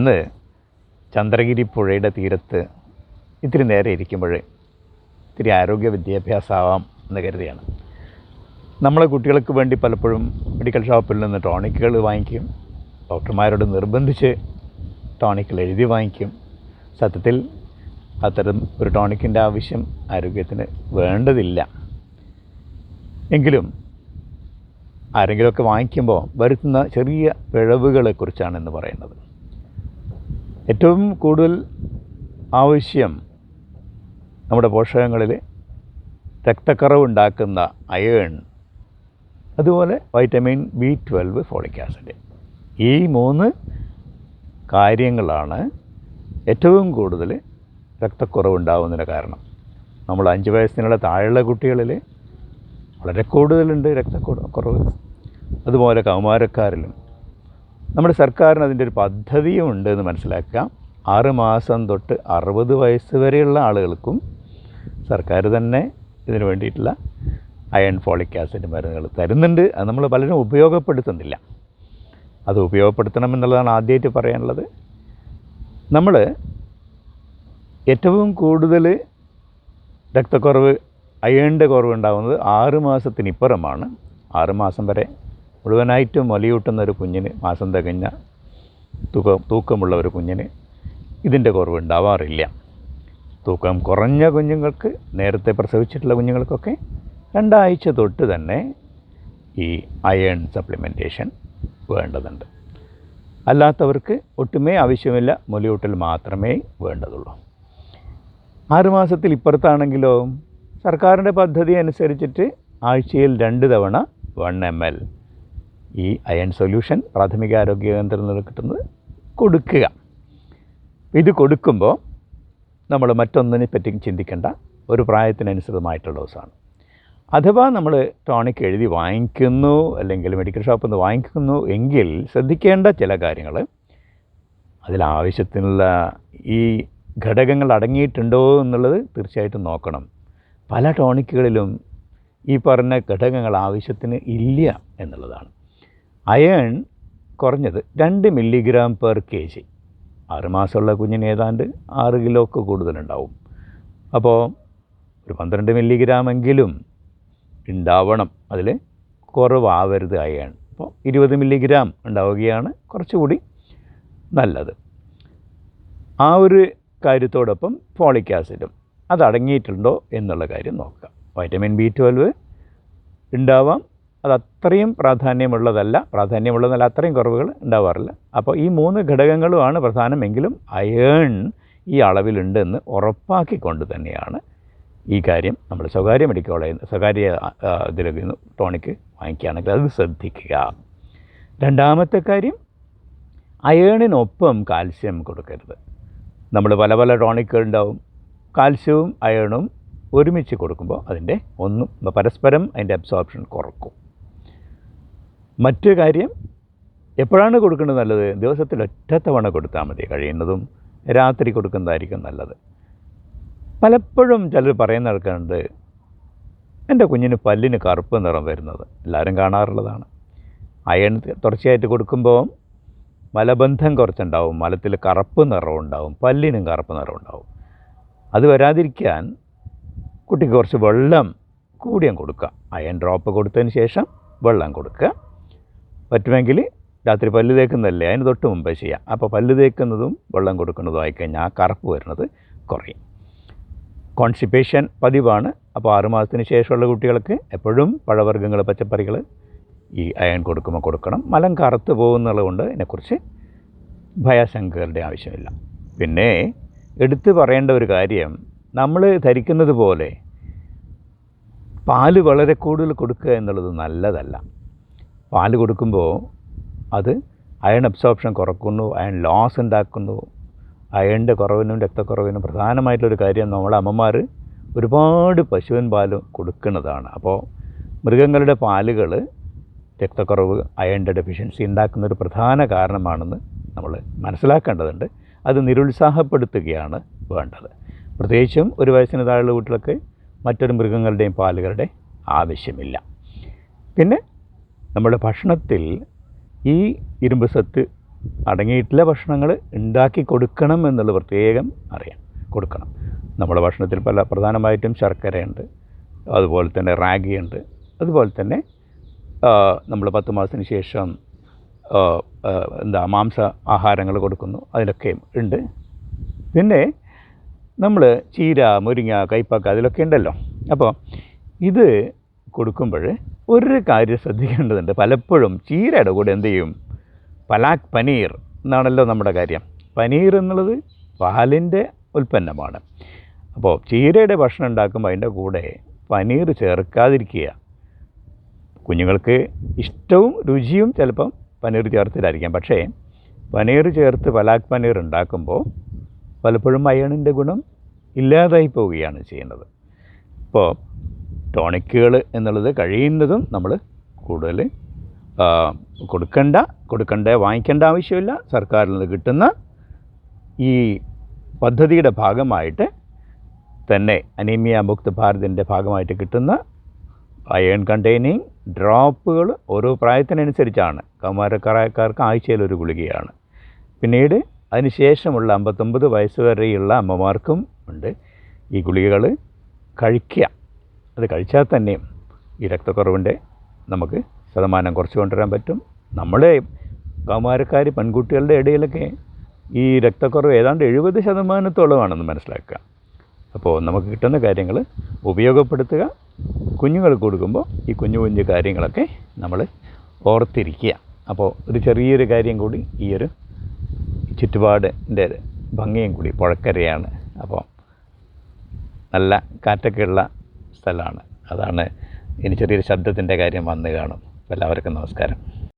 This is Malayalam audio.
ഇന്ന് ചന്ദ്രഗിരി പുഴയുടെ തീരത്ത് ഇത്തിരി നേരെ ഇരിക്കുമ്പോൾ ഇത്തിരി ആരോഗ്യ വിദ്യാഭ്യാസമാവാം എന്ന് കരുതിയാണ് നമ്മളെ കുട്ടികൾക്ക് വേണ്ടി പലപ്പോഴും മെഡിക്കൽ ഷോപ്പിൽ നിന്ന് ടോണിക്കുകൾ വാങ്ങിക്കും. ഡോക്ടർമാരോട് നിർബന്ധിച്ച് ടോണിക്കുകൾ എഴുതി വാങ്ങിക്കും. സത്യത്തിൽ അത്തരം ഒരു ടോണിക്കിന്റെ ആവശ്യം ആരോഗ്യത്തിന് വേണ്ടതില്ല. എങ്കിലും ആരെങ്കിലുമൊക്കെ വാങ്ങിക്കുമ്പോൾ വരുത്തുന്ന ചെറിയ പിഴവുകളെക്കുറിച്ചാണ് എന്ന് പറയുന്നത് ഏറ്റവും കൂടുതൽ ആവശ്യം നമ്മുടെ പോഷകങ്ങളിൽ രക്തക്കറവ് ഉണ്ടാക്കുന്ന അയേൺ അതുപോലെ vitamin B twelve folic acid. ഈ മൂന്ന് കാര്യങ്ങളാണ് ഏറ്റവും കൂടുതൽ രക്തക്കുറവ് ഉണ്ടാകുന്നതിന് കാരണം. നമ്മൾ അഞ്ച് വയസ്സിനുള്ള താഴെയുള്ള കുട്ടികളിൽ വളരെ കൂടുതലുണ്ട് രക്തക്കുറവ് അതുപോലെ കൗമാരക്കാരിലും നമ്മുടെ സർക്കാരിന് അതിന്റെ ഒരു പദ്ധതിയും ഉണ്ട് എന്ന് മനസ്സിലാക്കുക ആറ് മാസം തൊട്ട് അറുപത് വയസ്സ് വരെയുള്ള ആളുകൾക്കും സർക്കാർ തന്നെ ഇതിന് വേണ്ടിയിട്ടുള്ള അയൺ ഫോളിക് ആസിഡ് മരുന്നുകൾ തരുന്നുണ്ട്. അത് നമ്മൾ പലരും ഉപയോഗപ്പെടുത്തുന്നില്ല. അത് ഉപയോഗപ്പെടുത്തണം എന്നുള്ളതാണ് ആദ്യമായിട്ട് പറയാനുള്ളത്. നമ്മൾ ഏറ്റവും കൂടുതൽ രക്തക്കുറവ് അയേണിന്റെ കുറവ് ഉണ്ടാകുന്നത് ആറ് മാസത്തിനിപ്പുറമാണ്. ആറ് മാസം വരെ മുഴുവനായിട്ടും വലിയൂട്ടുന്ന ഒരു കുഞ്ഞിന് മാസം തികഞ്ഞ തുക തൂക്കമുള്ള ഒരു കുഞ്ഞിന് ഇതിന്റെ കുറവ് ഉണ്ടാവാറില്ല തൂക്കം കുറഞ്ഞ കുഞ്ഞുങ്ങൾക്ക് നേരത്തെ പ്രസവിച്ചിട്ടുള്ള കുഞ്ഞുങ്ങൾക്കൊക്കെ രണ്ടാഴ്ച തൊട്ട് തന്നെ ഈ അയൺ സപ്ലിമെന്റേഷൻ വേണ്ടതുണ്ട്. അല്ലാത്തവർക്ക് ഒട്ടുമേ ആവശ്യമില്ല മുലയൂട്ടൽ മാത്രമേ വേണ്ടതുള്ളൂ. ആറുമാസത്തിൽ ഇപ്പുറത്താണെങ്കിലോ സർക്കാരിന്റെ പദ്ധതി അനുസരിച്ചിട്ട് ആഴ്ചയിൽ രണ്ട് തവണ വൺ എം എൽ ഈ അയൺ സൊല്യൂഷൻ പ്രാഥമിക ആരോഗ്യ കേന്ദ്രത്തിൽ നിന്ന് കിട്ടുന്നത് കൊടുക്കുക. ഇത് കൊടുക്കുമ്പോൾ നമ്മൾ മറ്റൊന്നിനെ പറ്റി ചിന്തിക്കേണ്ട ഒരു പ്രായത്തിനനുസൃതമായിട്ടുള്ള ഡോസാണ് അഥവാ നമ്മൾ ടോണിക് എഴുതി വാങ്ങിക്കുന്നു അല്ലെങ്കിൽ മെഡിക്കൽ ഷോപ്പിൽ നിന്ന് വാങ്ങിക്കുന്നു എങ്കിൽ ശ്രദ്ധിക്കേണ്ട ചില കാര്യങ്ങൾ അതിലാവശ്യത്തിനുള്ള ഈ ഘടകങ്ങൾ അടങ്ങിയിട്ടുണ്ടോ എന്നുള്ളത് തീർച്ചയായിട്ടും നോക്കണം. പല ടോണിക്കുകളിലും ഈ പറഞ്ഞ ഘടകങ്ങൾ ആവശ്യത്തിന് ഇല്ല എന്നുള്ളതാണ്. അയേൺ കുറഞ്ഞത് രണ്ട് മില്ലിഗ്രാം പെർ കെ ജി. ആറുമാസമുള്ള കുഞ്ഞിന് ഏതാണ്ട് ആറ് കിലോക്ക് കൂടുതലുണ്ടാവും. അപ്പോൾ ഒരു പന്ത്രണ്ട് മില്ലിഗ്രാമെങ്കിലും ഉണ്ടാവണം. അതിൽ കുറവാവരുത് അയൺ. അപ്പോൾ ഇരുപത് മില്ലിഗ്രാം ഉണ്ടാവുകയാണ് കുറച്ചുകൂടി നല്ലത്. ആ ഒരു കാര്യത്തോടൊപ്പം ഫോളിക് ആസിഡും അത് അടങ്ങിയിട്ടുണ്ടോ എന്നുള്ള കാര്യം നോക്കുക വൈറ്റമിൻ ബി ട്വൽവ് ഉണ്ടാവാം അത് പ്രാധാന്യമുള്ളതല്ല. പ്രാധാന്യമുള്ളതല്ല അത്രയും കുറവുകൾ ഉണ്ടാവാറില്ല. അപ്പോൾ ഈ മൂന്ന് ഘടകങ്ങളുമാണ് പ്രധാനമെങ്കിലും അയേൺ ഈ അളവിലുണ്ടെന്ന് ഉറപ്പാക്കിക്കൊണ്ട് തന്നെയാണ് ഈ കാര്യം നമ്മൾ സ്വകാര്യ മെഡിക്കൽ കോളേജിൽ നിന്ന് സ്വകാര്യ ഇതിലൊക്കെ ടോണിക്ക് വാങ്ങിക്കുകയാണെങ്കിൽ അത് ശ്രദ്ധിക്കുക. രണ്ടാമത്തെ കാര്യം അയേണിനൊപ്പം കാൽസ്യം കൊടുക്കരുത്. നമ്മൾ പല പല ടോണിക്കുകൾ ഉണ്ടാവും. കാൽസ്യവും അയേണും ഒരുമിച്ച് കൊടുക്കുമ്പോൾ അതിന്റെ ഒന്നും പരസ്പരം അതിന്റെ അബ്സോർപ്ഷൻ കുറക്കും. മറ്റു കാര്യം എപ്പോഴാണ് കൊടുക്കുന്നത് നല്ലത്? ദിവസത്തിൽ ഒറ്റത്തവണ കൊടുത്താൽ മതി. കഴിയുന്നതും രാത്രി കൊടുക്കുന്നതായിരിക്കും നല്ലത്. പലപ്പോഴും ചിലർ പറയുന്ന ആൾക്കാരുണ്ട് എന്റെ കുഞ്ഞിന് പല്ലിന് കറുപ്പ് നിറം വരുന്നത്. എല്ലാവരും കാണാറുള്ളതാണ്. അയൺ തുടർച്ചയായിട്ട് കൊടുക്കുമ്പോൾ മലബന്ധം കുറച്ചുണ്ടാവും. മലത്തിൽ കറുപ്പ് നിറവും ഉണ്ടാവും. പല്ലിനും കറുപ്പ് നിറവും ഉണ്ടാവും. അത് വരാതിരിക്കാൻ കുട്ടിക്ക് കുറച്ച് വെള്ളം കൂടിയും കൊടുക്കുക. അയൺ ഡ്രോപ്പ് കൊടുത്തതിന് ശേഷം വെള്ളം കൊടുക്കുക. പറ്റുമെങ്കിൽ രാത്രി പല്ല് തേക്കുന്നതല്ലേ? അതിന് തൊട്ട് മുമ്പേ ചെയ്യാം. അപ്പോൾ പല്ല് തേക്കുന്നതും വെള്ളം കൊടുക്കുന്നതും ആയിക്കഴിഞ്ഞാൽ ആ കറുപ്പ് വരുന്നത് കുറയും. കോൺസ്റ്റിപ്പേഷൻ പതിവാണ്. അപ്പോൾ ആറുമാസത്തിന് ശേഷമുള്ള കുട്ടികൾക്ക് എപ്പോഴും പഴവർഗങ്ങൾ പച്ചക്കറികൾ ഈ അയൺ കൊടുക്കുമ്പോൾ കൊടുക്കണം. മലം കറുത്ത് പോകുന്നുള്ളത് കൊണ്ട് ഇതിനെക്കുറിച്ച് ഭയാശങ്കകളുടെ ആവശ്യമില്ല. പിന്നെ എടുത്തു പറയേണ്ട ഒരു കാര്യം നമ്മൾ ധരിക്കുന്നത് പോലെ പാൽ വളരെ കൂടുതൽ കൊടുക്കുക എന്നുള്ളത് നല്ലതല്ല. പാൽ കൊടുക്കുമ്പോൾ അത് അയൺ അബ്സോർപ്ഷൻ കുറക്കുന്നു അയൺ ലോസ് ഉണ്ടാക്കുന്നു. അയണിന്റെ കുറവിനും രക്തക്കുറവിനും പ്രധാനമായിട്ടുള്ളൊരു കാര്യം നമ്മളെ അമ്മമാർ ഒരുപാട് പശുവിൻ പാൽ കൊടുക്കുന്നതാണ്. അപ്പോൾ മൃഗങ്ങളുടെ പാലുകൾ രക്തക്കുറവ് അയണിന്റെ ഡെഫിഷ്യൻസി ഉണ്ടാക്കുന്ന ഒരു പ്രധാന കാരണമാണെന്ന് നമ്മൾ മനസ്സിലാക്കേണ്ടതുണ്ട്. അത് നിരുത്സാഹപ്പെടുത്തുകയാണ് വേണ്ടത്. പ്രത്യേകിച്ചും ഒരു വയസ്സിന് താഴെയുള്ള വീട്ടിലൊക്കെ മറ്റൊരു മൃഗങ്ങളുടെയും പാലുകളുടെ ആവശ്യമില്ല. പിന്നെ നമ്മുടെ ഭക്ഷണത്തിൽ ഈ ഇരുമ്പ് സത്ത് അടങ്ങിയിട്ടുള്ള ഭക്ഷണങ്ങൾ ഉണ്ടാക്കി കൊടുക്കണം എന്നുള്ള പ്രത്യേകം അറിയാം. കൊടുക്കണം. നമ്മുടെ ഭക്ഷണത്തിൽ പല പ്രധാനമായിട്ടും ശർക്കരയുണ്ട് അതുപോലെ തന്നെ റാഗിയുണ്ട് അതുപോലെ തന്നെ നമ്മൾ പത്ത് മാസത്തിന് ശേഷം എന്താ മാംസ ആഹാരങ്ങൾ കൊടുക്കുന്നു അതിലൊക്കെയും ഉണ്ട്. പിന്നെ നമ്മൾ ചീര മുരിങ്ങ കൈപ്പക്ക അതിലൊക്കെ ഉണ്ടല്ലോ. അപ്പോൾ ഇത് കൊടുക്കുമ്പോൾ ഒരു കാര്യം ശ്രദ്ധിക്കേണ്ടതുണ്ട്. പലപ്പോഴും ചീരയുടെ കൂടെ എന്ത് ചെയ്യും? പലാക് പനീർ എന്നാണല്ലോ നമ്മുടെ കാര്യം. പനീർ എന്നുള്ളത് പാലിന്റെ ഉൽപ്പന്നമാണ്. അപ്പോൾ ചീരയുടെ ഭക്ഷണം ഉണ്ടാക്കുമ്പോൾ അതിന്റെ കൂടെ പനീർ ചേർക്കാതിരിക്കുക. കുഞ്ഞുങ്ങൾക്ക് ഇഷ്ടവും രുചിയും ചിലപ്പം പനീർ ചേർത്തിട്ടായിരിക്കാം. പക്ഷേ പനീർ ചേർത്ത് പലാക് പനീർ ഉണ്ടാക്കുമ്പോൾ പലപ്പോഴും അയണിന്റെ ഗുണം ഇല്ലാതായി പോവുകയാണ് ചെയ്യുന്നത്. ഇപ്പോൾ ടോണിക്കുകൾ എന്നുള്ളത് കഴിയുന്നതും നമ്മൾ കൂടുതൽ കൊടുക്കണ്ട കൊടുക്കണ്ട വാങ്ങിക്കേണ്ട ആവശ്യമില്ല. സർക്കാരിൽ നിന്ന് കിട്ടുന്ന ഈ പദ്ധതിയുടെ ഭാഗമായിട്ട് തന്നെ അനീമിയ മുക്ത് ഭാരതിന്റെ ഭാഗമായിട്ട് കിട്ടുന്ന അയൺ കണ്ടെയ്നിങ് ഡ്രോപ്പുകൾ ഓരോ പ്രായത്തിനനുസരിച്ചാണ്. കൗമാരക്കാരക്കാർക്ക് ആഴ്ചയിൽ ഒരു ഗുളികയാണ്. പിന്നീട് അതിനുശേഷമുള്ള അമ്പത്തൊമ്പത് വയസ്സുവരെയുള്ള അമ്മമാർക്കും ഉണ്ട് ഈ ഗുളികകൾ കഴിക്കുക. അത് കഴിച്ചാൽ തന്നെയും ഈ രക്തക്കുറവിന്റെ നമുക്ക് ശതമാനം കുറച്ച് കൊണ്ടുവരാൻ പറ്റും. നമ്മുടെ കൗമാരക്കാർ പെൺകുട്ടികളുടെ ഇടയിലൊക്കെ ഈ രക്തക്കുറവ് ഏതാണ്ട് എഴുപത് ശതമാനത്തോളമാണെന്ന് മനസ്സിലാക്കുക. അപ്പോൾ നമുക്ക് കിട്ടുന്ന കാര്യങ്ങൾ ഉപയോഗപ്പെടുത്തുക. കുഞ്ഞുങ്ങൾ കൊടുക്കുമ്പോൾ ഈ കുഞ്ഞു കുഞ്ഞു കാര്യങ്ങളൊക്കെ നമ്മൾ ഓർത്തിരിക്കുക. അപ്പോൾ ഒരു ചെറിയൊരു കാര്യം കൂടി ഈ ഒരു ചുറ്റുപാടിന്റെ ഭംഗിയും കൂടി പുഴക്കരയാണ്. അപ്പോൾ നല്ല കാറ്റൊക്കെ ഉള്ള സ്ഥലമാണ്. അതാണ് ഇനി ചെറിയൊരു ശബ്ദത്തിന്റെ കാര്യം വന്ന് കാണും. എല്ലാവർക്കും നമസ്കാരം.